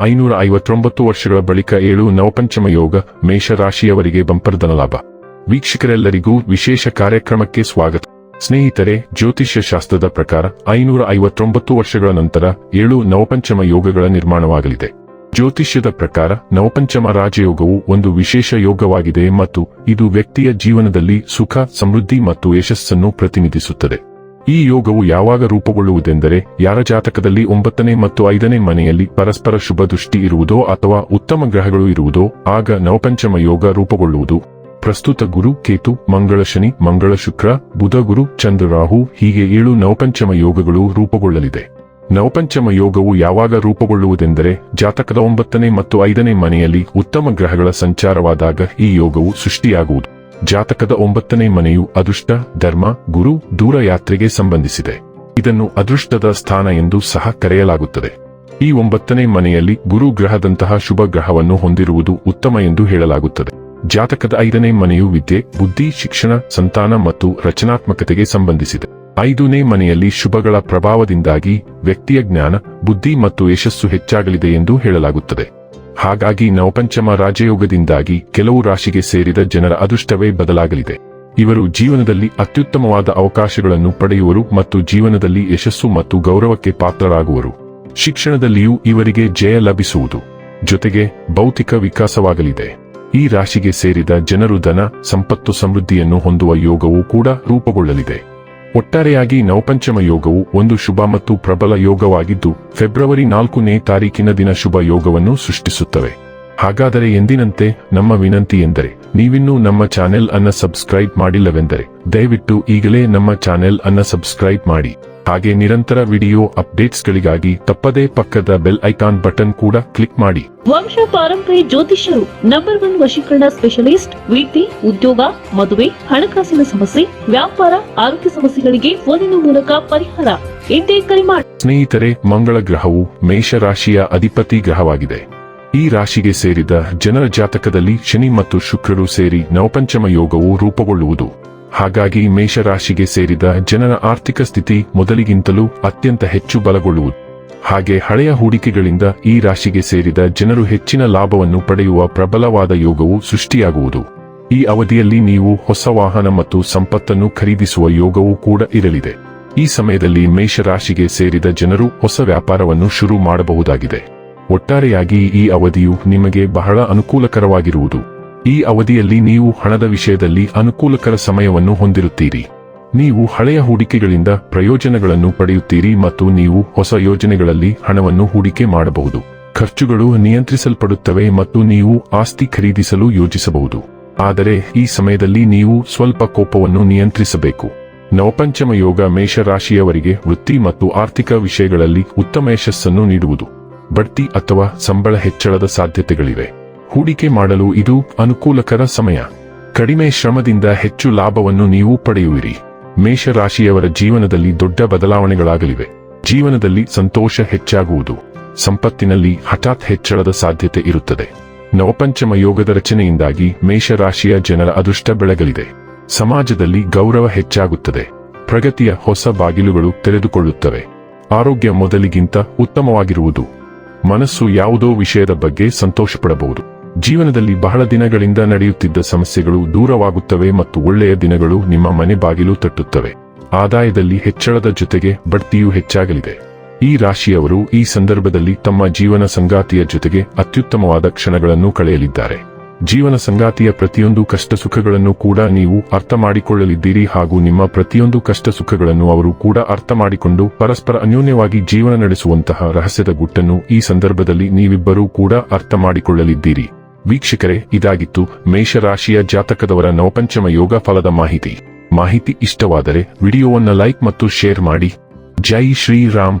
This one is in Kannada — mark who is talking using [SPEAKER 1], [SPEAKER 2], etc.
[SPEAKER 1] ಐನೂರ ಐವತ್ತೊಂಬತ್ತು ವರ್ಷಗಳ ಬಳಿಕ ಏಳು ನವಪಂಚಮ ಯೋಗ ಮೇಷರಾಶಿಯವರಿಗೆ ಬಂಪರ್ಧನ ಲಾಭ. ವೀಕ್ಷಕರೆಲ್ಲರಿಗೂ ವಿಶೇಷ ಕಾರ್ಯಕ್ರಮಕ್ಕೆ ಸ್ವಾಗತ. ಸ್ನೇಹಿತರೆ ಜ್ಯೋತಿಷ್ಯ ಶಾಸ್ತ್ರದ ಪ್ರಕಾರ ಐನೂರ ಐವತ್ತೊಂಬತ್ತು ವರ್ಷಗಳ ನಂತರ ಏಳು ನವಪಂಚಮ ಯೋಗಗಳ ನಿರ್ಮಾಣವಾಗಲಿದೆ. ಜ್ಯೋತಿಷ್ಯದ ಪ್ರಕಾರ ನವಪಂಚಮ ರಾಜಯೋಗವು ಒಂದು ವಿಶೇಷ ಯೋಗವಾಗಿದೆ ಮತ್ತು ಇದು ವ್ಯಕ್ತಿಯ ಜೀವನದಲ್ಲಿ ಸುಖ, ಸಮೃದ್ಧಿ ಮತ್ತು ಯಶಸ್ಸನ್ನು ಪ್ರತಿನಿಧಿಸುತ್ತದೆ. ಈ ಯೋಗವು ಯಾವಾಗ ರೂಪುಗೊಳ್ಳುವುದೆಂದರೆ ಯಾರ ಜಾತಕದಲ್ಲಿ ಒಂಬತ್ತನೇ ಮತ್ತು ಐದನೇ ಮನೆಯಲ್ಲಿ ಪರಸ್ಪರ ಶುಭ ದೃಷ್ಟಿ ಇರುವುದೋ ಅಥವಾ ಉತ್ತಮ ಗ್ರಹಗಳು ಇರುವುದೋ, ಆಗ ನವಪಂಚಮ ಯೋಗ ರೂಪುಗೊಳ್ಳುವುದು. ಪ್ರಸ್ತುತ ಗುರು, ಕೇತು, ಮಂಗಳ ಶನಿ, ಮಂಗಳ ಶುಕ್ರ, ಬುಧ ಗುರು, ಚಂದ್ರ ರಾಹು, ಹೀಗೆ ಏಳು ನವಪಂಚಮ ಯೋಗಗಳು ರೂಪುಗೊಳ್ಳಲಿದೆ. ನವಪಂಚಮ ಯೋಗವು ಯಾವಾಗ ರೂಪುಗೊಳ್ಳುವುದೆಂದರೆ ಜಾತಕದ ಒಂಬತ್ತನೇ ಮತ್ತು ಐದನೇ ಮನೆಯಲ್ಲಿ ಉತ್ತಮ ಗ್ರಹಗಳ ಸಂಚಾರವಾದಾಗ ಈ ಯೋಗವು ಸೃಷ್ಟಿಯಾಗುವುದು. ಜಾತಕದ ಒಂಬತ್ತನೇ ಮನೆಯು ಅದೃಷ್ಟ, ಧರ್ಮ, ಗುರು ದೂರ ಯಾತ್ರೆಗೆ ಸಂಬಂಧಿಸಿದೆ. ಇದನ್ನು ಅದೃಷ್ಟದ ಸ್ಥಾನ ಎಂದು ಸಹ ಕರೆಯಲಾಗುತ್ತದೆ. ಈ ಒಂಬತ್ತನೇ ಮನೆಯಲ್ಲಿ ಗುರು ಗ್ರಹದಂತಹ ಶುಭ ಗ್ರಹವನ್ನು ಹೊಂದಿರುವುದು ಉತ್ತಮ ಎಂದು ಹೇಳಲಾಗುತ್ತದೆ. ಜಾತಕದ ಐದನೇ ಮನೆಯು ವಿದ್ಯೆ, ಬುದ್ಧಿ, ಶಿಕ್ಷಣ, ಸಂತಾನ ಮತ್ತು ರಚನಾತ್ಮಕತೆಗೆ ಸಂಬಂಧಿಸಿದೆ. ಐದನೇ ಮನೆಯಲ್ಲಿ ಶುಭಗಳ ಪ್ರಭಾವದಿಂದಾಗಿ ವ್ಯಕ್ತಿಯ ಜ್ಞಾನ, ಬುದ್ಧಿ ಮತ್ತು ಯಶಸ್ಸು ಹೆಚ್ಚಾಗಲಿದೆ ಎಂದು ಹೇಳಲಾಗುತ್ತದೆ. ಹಾಗಾಗಿ ನವಪಂಚಮ ರಾಜಯೋಗದಿಂದಾಗಿ ಕೆಲವು ರಾಶಿಗೆ ಸೇರಿದ ಜನರ ಅದೃಷ್ಟವೇ ಬದಲಾಗಲಿದೆ. ಇವರು ಜೀವನದಲ್ಲಿ ಅತ್ಯುತ್ತಮವಾದ ಅವಕಾಶಗಳನ್ನು ಪಡೆಯುವರು ಮತ್ತು ಜೀವನದಲ್ಲಿ ಯಶಸ್ಸು ಮತ್ತು ಗೌರವಕ್ಕೆ ಪಾತ್ರರಾಗುವರು. ಶಿಕ್ಷಣದಲ್ಲಿಯೂ ಇವರಿಗೆ ಜಯ ಲಭಿಸುವುದು ಜೊತೆಗೆ ಭೌತಿಕ ವಿಕಾಸವಾಗಲಿದೆ. ಈ ರಾಶಿಗೆ ಸೇರಿದ ಜನರು ಧನ, ಸಂಪತ್ತು ಸಮೃದ್ಧಿಯನ್ನು ಹೊಂದುವ ಯೋಗವೂ ಕೂಡ ರೂಪುಗೊಳ್ಳಲಿದೆ. ಒಟ್ಟಾರೆಯಾಗಿ ನವಪಂಚಮ ಯೋಗವು ಒಂದು ಶುಭ ಮತ್ತು ಪ್ರಬಲ ಯೋಗವಾಗಿದ್ದು, ಫೆಬ್ರವರಿ ನಾಲ್ಕನೇ ತಾರೀಕಿನ ದಿನ ಶುಭ ಯೋಗವನ್ನು ಸೃಷ್ಟಿಸುತ್ತವೆ. ಹಾಗಾದರೆ ಎಂದಿನಂತೆ ನಮ್ಮ ವಿನಂತಿ ಎಂದರೆ ನೀವಿನ್ನೂ ನಮ್ಮ ಚಾನೆಲ್ ಅನ್ನ ಸಬ್ಸ್ಕ್ರೈಬ್ ಮಾಡಿಲ್ಲವೆಂದರೆ ದಯವಿಟ್ಟು ಈಗಲೇ ನಮ್ಮ ಚಾನೆಲ್ ಅನ್ನ ಸಬ್ಸ್ಕ್ರೈಬ್ ಮಾಡಿ. ಹಾಗೆ ನಿರಂತರ ವಿಡಿಯೋ ಅಪ್ಡೇಟ್ಸ್ಗಳಿಗಾಗಿ ತಪ್ಪದೇ ಪಕ್ಕದ ಬೆಲ್ ಐಕಾನ್ ಬಟನ್ ಕೂಡ ಕ್ಲಿಕ್ ಮಾಡಿ.
[SPEAKER 2] ವಂಶ ಪಾರಂಪರ್ಯ ಜ್ಯೋತಿಷ್ಯರು ನಂಬರ್ ಒನ್ ವಶೀಕರಣ ಸ್ಪೆಷಲಿಸ್ಟ್ ವಿದ್ಯೆ ಉದ್ಯೋಗ ಮದುವೆ ಹಣಕಾಸಿನ ಸಮಸ್ಯೆ ವ್ಯಾಪಾರ ಆರೋಗ್ಯ ಸಮಸ್ಯೆಗಳಿಗೆ ಫೋನಿನ ಮೂಲಕ ಪರಿಹಾರ. ಎಂದೇ ಕರೆ ಮಾಡಿ.
[SPEAKER 1] ಸ್ನೇಹಿತರೆ ಮಂಗಳ ಗ್ರಹವು ಮೇಷರಾಶಿಯ ಅಧಿಪತಿ ಗ್ರಹವಾಗಿದೆ. ಈ ರಾಶಿಗೆ ಸೇರಿದ ಜನರ ಜಾತಕದಲ್ಲಿ ಶನಿ ಮತ್ತು ಶುಕ್ರರು ಸೇರಿ ನವಪಂಚಮ ಯೋಗವು ರೂಪುಗೊಳ್ಳುವುದು. ಹಾಗಾಗಿ ಮೇಷರಾಶಿಗೆ ಸೇರಿದ ಜನರ ಆರ್ಥಿಕ ಸ್ಥಿತಿ ಮೊದಲಿಗಿಂತಲೂ ಅತ್ಯಂತ ಹೆಚ್ಚು ಬಲಗೊಳ್ಳುವುದು. ಹಾಗೆ ಹಳೆಯ ಹೂಡಿಕೆಗಳಿಂದ ಈ ರಾಶಿಗೆ ಸೇರಿದ ಜನರು ಹೆಚ್ಚಿನ ಲಾಭವನ್ನು ಪಡೆಯುವ ಪ್ರಬಲವಾದ ಯೋಗವು ಸೃಷ್ಟಿಯಾಗುವುದು. ಈ ಅವಧಿಯಲ್ಲಿ ನೀವು ಹೊಸ ವಾಹನ ಮತ್ತು ಸಂಪತ್ತನ್ನು ಖರೀದಿಸುವ ಯೋಗವೂ ಕೂಡ ಇರಲಿದೆ. ಈ ಸಮಯದಲ್ಲಿ ಮೇಷರಾಶಿಗೆ ಸೇರಿದ ಜನರು ಹೊಸ ವ್ಯಾಪಾರವನ್ನು ಶುರು ಮಾಡಬಹುದಾಗಿದೆ. ಒಟ್ಟಾರೆಯಾಗಿ ಈ ಅವಧಿಯು ನಿಮಗೆ ಬಹಳ ಅನುಕೂಲಕರವಾಗಿರುವುದು. ಈ ಅವಧಿಯಲ್ಲಿ ನೀವು ಹಣದ ವಿಷಯದಲ್ಲಿ ಅನುಕೂಲಕರ ಸಮಯವನ್ನು ಹೊಂದಿರುತ್ತೀರಿ. ನೀವು ಹಳೆಯ ಹೂಡಿಕೆಗಳಿಂದ ಪ್ರಯೋಜನಗಳನ್ನು ಪಡೆಯುತ್ತೀರಿ ಮತ್ತು ನೀವು ಹೊಸ ಯೋಜನೆಗಳಲ್ಲಿ ಹಣವನ್ನು ಹೂಡಿಕೆ ಮಾಡಬಹುದು. ಖರ್ಚುಗಳು ನಿಯಂತ್ರಿಸಲ್ಪಡುತ್ತವೆ ಮತ್ತು ನೀವು ಆಸ್ತಿ ಖರೀದಿಸಲು ಯೋಜಿಸಬಹುದು. ಆದರೆ ಈ ಸಮಯದಲ್ಲಿ ನೀವು ಸ್ವಲ್ಪ ಕೋಪವನ್ನು ನಿಯಂತ್ರಿಸಬೇಕು. ನವಪಂಚಮ ಯೋಗ ಮೇಷರಾಶಿಯವರಿಗೆ ವೃತ್ತಿ ಮತ್ತು ಆರ್ಥಿಕ ವಿಷಯಗಳಲ್ಲಿ ಉತ್ತಮ ಯಶಸ್ಸನ್ನು ನೀಡುವುದು. ಬಡ್ತಿ ಅಥವಾ ಸಂಬಳ ಹೆಚ್ಚಳದ ಸಾಧ್ಯತೆಗಳಿವೆ. ಹೂಡಿಕೆ ಮಾಡಲು ಇದು ಅನುಕೂಲಕರ ಸಮಯ. ಕಡಿಮೆ ಶ್ರಮದಿಂದ ಹೆಚ್ಚು ಲಾಭವನ್ನು ನೀವು ಪಡೆಯುವಿರಿ. ಮೇಷರಾಶಿಯವರ ಜೀವನದಲ್ಲಿ ದೊಡ್ಡ ಬದಲಾವಣೆಗಳಾಗಲಿವೆ. ಜೀವನದಲ್ಲಿ ಸಂತೋಷ ಹೆಚ್ಚಾಗುವುದು. ಸಂಪತ್ತಿನಲ್ಲಿ ಹಠಾತ್ ಹೆಚ್ಚಳದ ಸಾಧ್ಯತೆ ಇರುತ್ತದೆ. ನವಪಂಚಮ ಯೋಗದ ರಚನೆಯಿಂದಾಗಿ ಮೇಷರಾಶಿಯ ಜನರ ಅದೃಷ್ಟ ಬೆಳಗಲಿದೆ. ಸಮಾಜದಲ್ಲಿ ಗೌರವ ಹೆಚ್ಚಾಗುತ್ತದೆ. ಪ್ರಗತಿಯ ಹೊಸ ಬಾಗಿಲುಗಳು ತೆರೆದುಕೊಳ್ಳುತ್ತವೆ. ಆರೋಗ್ಯ ಮೊದಲಿಗಿಂತ ಉತ್ತಮವಾಗಿರುವುದು. ಮನಸ್ಸು ಯಾವುದೋ ವಿಷಯದ ಬಗ್ಗೆ ಸಂತೋಷಪಡಬಹುದು. ಜೀವನದಲ್ಲಿ ಬಹಳ ದಿನಗಳಿಂದ ನಡೆಯುತ್ತಿದ್ದ ಸಮಸ್ಯೆಗಳು ದೂರವಾಗುತ್ತವೆ ಮತ್ತು ಒಳ್ಳೆಯ ದಿನಗಳು ನಿಮ್ಮ ಮನೆ ಬಾಗಿಲು ತಟ್ಟುತ್ತವೆ. ಆದಾಯದಲ್ಲಿ ಹೆಚ್ಚಳದ ಜೊತೆಗೆ ಬಡ್ತಿಯೂ ಹೆಚ್ಚಾಗಲಿದೆ. ಈ ರಾಶಿಯವರು ಈ ಸಂದರ್ಭದಲ್ಲಿ ತಮ್ಮ ಜೀವನ ಸಂಗಾತಿಯ ಜೊತೆಗೆ ಅತ್ಯುತ್ತಮವಾದ ಕ್ಷಣಗಳನ್ನು ಕಳೆಯಲಿದ್ದಾರೆ. ಜೀವನ ಸಂಗಾತಿಯ ಪ್ರತಿಯೊಂದು ಕಷ್ಟ ಸುಖಗಳನ್ನು ಕೂಡ ನೀವು ಅರ್ಥ ಮಾಡಿಕೊಳ್ಳಲಿದ್ದೀರಿ ಹಾಗೂ ನಿಮ್ಮ ಪ್ರತಿಯೊಂದು ಕಷ್ಟ ಸುಖಗಳನ್ನು ಅವರು ಕೂಡ ಅರ್ಥ ಮಾಡಿಕೊಂಡು ಪರಸ್ಪರ ಅನ್ಯೋನ್ಯವಾಗಿ ಜೀವನ ನಡೆಸುವಂತಹ ರಹಸ್ಯದ ಗುಟ್ಟನ್ನು ಈ ಸಂದರ್ಭದಲ್ಲಿ ನೀವಿಬ್ಬರೂ ಕೂಡ ಅರ್ಥ ಮಾಡಿಕೊಳ್ಳಲಿದ್ದೀರಿ. ವೀಕ್ಷಕರೇ, ಇದಾಗಿತ್ತು ಮೇಷರಾಶಿಯ ಜಾತಕದವರ ನವಪಂಚಮ ಯೋಗ ಫಲದ ಮಾಹಿತಿ. ಮಾಹಿತಿ ಇಷ್ಟವಾದರೆ ವಿಡಿಯೋವನ್ನು ಲೈಕ್ ಮತ್ತು ಶೇರ್ ಮಾಡಿ. ಜೈ ಶ್ರೀರಾಮ್.